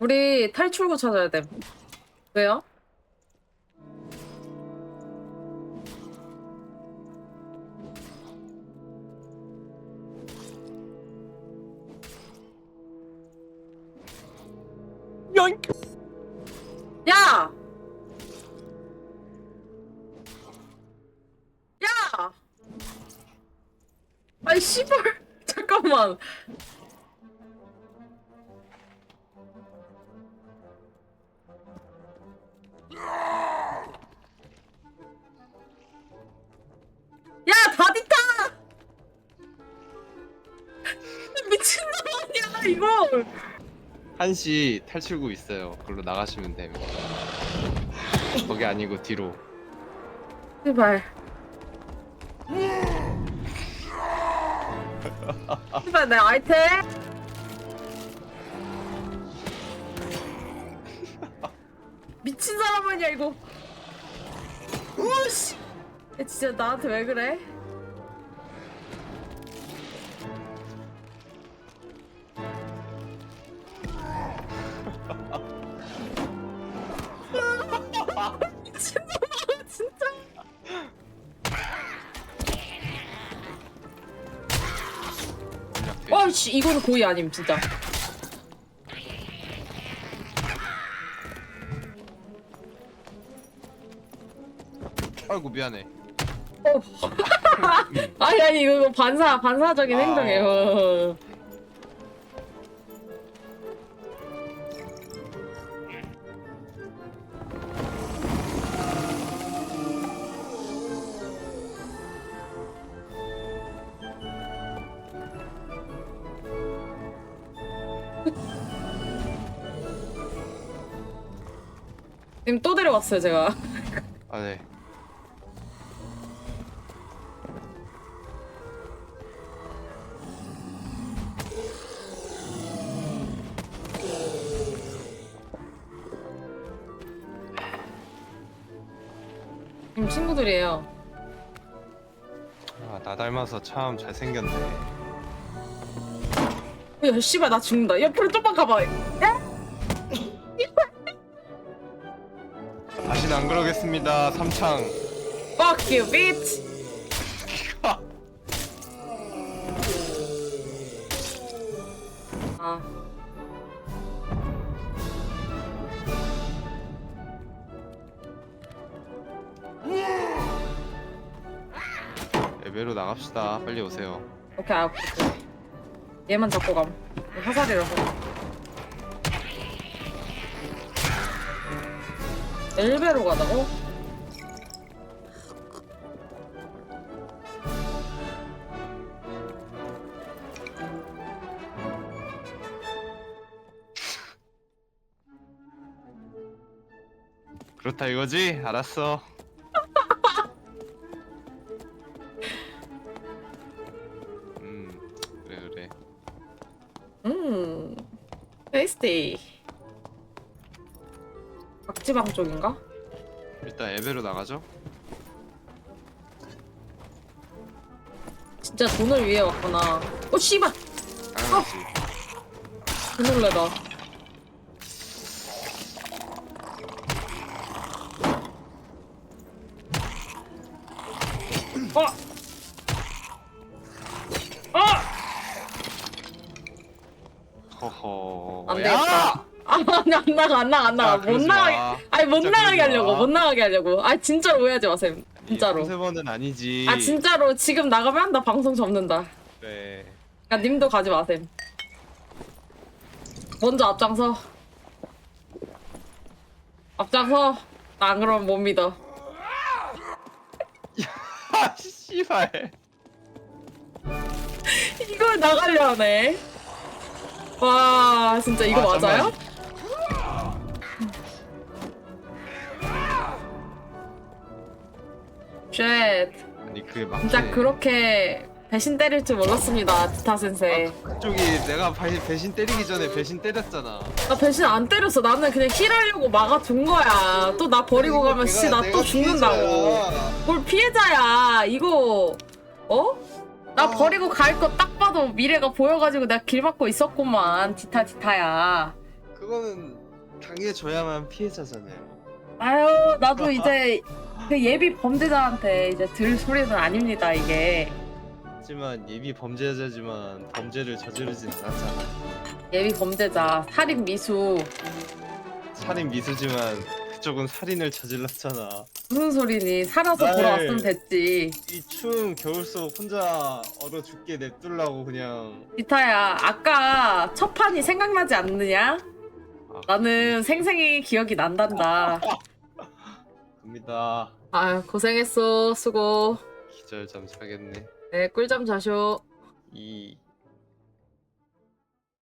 우리 탈출구 찾아야 돼. 왜요? 야! 야! 아이 씨발 잠깐만 이거 한시 탈출구 있어요. 그걸로 나가시면 됩니다. 거기 아니고 뒤로. 제발 제발 내 아이템 미친 사람 아니야 이거 우씨 야, 진짜 나한테 왜 그래? 어이씨 이거는 고의 아님 진짜 아이고 미안해. 어. 아니 아니 이거 반사 반사적인 아. 행동이에요 지금 또 데려왔어요 제가 아 네. 지금 친구들이에요 아, 나 닮아서 참 잘생겼네. 야 씨발 나 죽는다 옆으로 좀만 가봐 야? 다시는 안 그러겠습니다. 삼창. Fuck you bitch 아 레벨로 나갑시다. 빨리 오세요. 오케이 아 오케이 얘만 잡고 감 화살이라서 엘베로 가다고? 그렇다 이거지? 알았어. 음 테이스티 박지방 쪽인가? 일단 에베로 나가죠. 진짜 돈을 위해 왔구나 어 씨발 당연하지. 개놀래다 어! 허허. 안 야! 되겠다. 아, 아니, 안 나가, 안 나가, 안 나가. 야, 못 나가게. 마. 아니, 못 진짜 나가게 그러지 하려고, 마. 못 나가게 하려고. 아, 진짜로 오해하지 마세요. 진짜로. 세 번은 아니지. 아, 진짜로 지금 나가면 나 방송 접는다. 그래. 야, 님도 가지 마셈. 먼저 앞장서. 앞장서. 나 안 그러면 못 믿어. 아 씨발. 이걸 나가려 하네. 와, 진짜 이거 아, 맞아요? 쉣. 아니 그게 맞. 진짜 그렇게 배신 때릴 줄 몰랐습니다, 디타 센세. 아, 그쪽이 내가 배- 배신 때리기 전에 배신 때렸잖아. 나 배신 안 때렸어. 나는 그냥 힐하려고 막아준 거야. 또 나 버리고 가면 씨나또 죽는다고. 뭘 피해자야. 이거 어? 나 아. 버리고 갈 거 딱 봐도 미래가 보여가지고 내가 길 막고 있었구만. 디타 디타야. 그거는 당해줘야만 피해자잖아요. 아유 나도 이제 그 예비 범죄자한테 이제 들 소리는 아닙니다 이게 하지만 예비 범죄자지만 범죄를 저지르진 않았잖아. 예비 범죄자 살인 미수 살인 미수지만 그쪽은 살인을 저질렀잖아. 무슨 소리니 살아서 날- 돌아왔으면 됐지 이 추운 겨울 속 혼자 얼어 죽게 냅둘라고 그냥. 비타야 아까 첫 판이 생각나지 않느냐? 아, 나는 생생히 기억이 난단다 갑니다. 아 고생했어 수고 기절 잠자겠네. 네 꿀잠 자쇼 이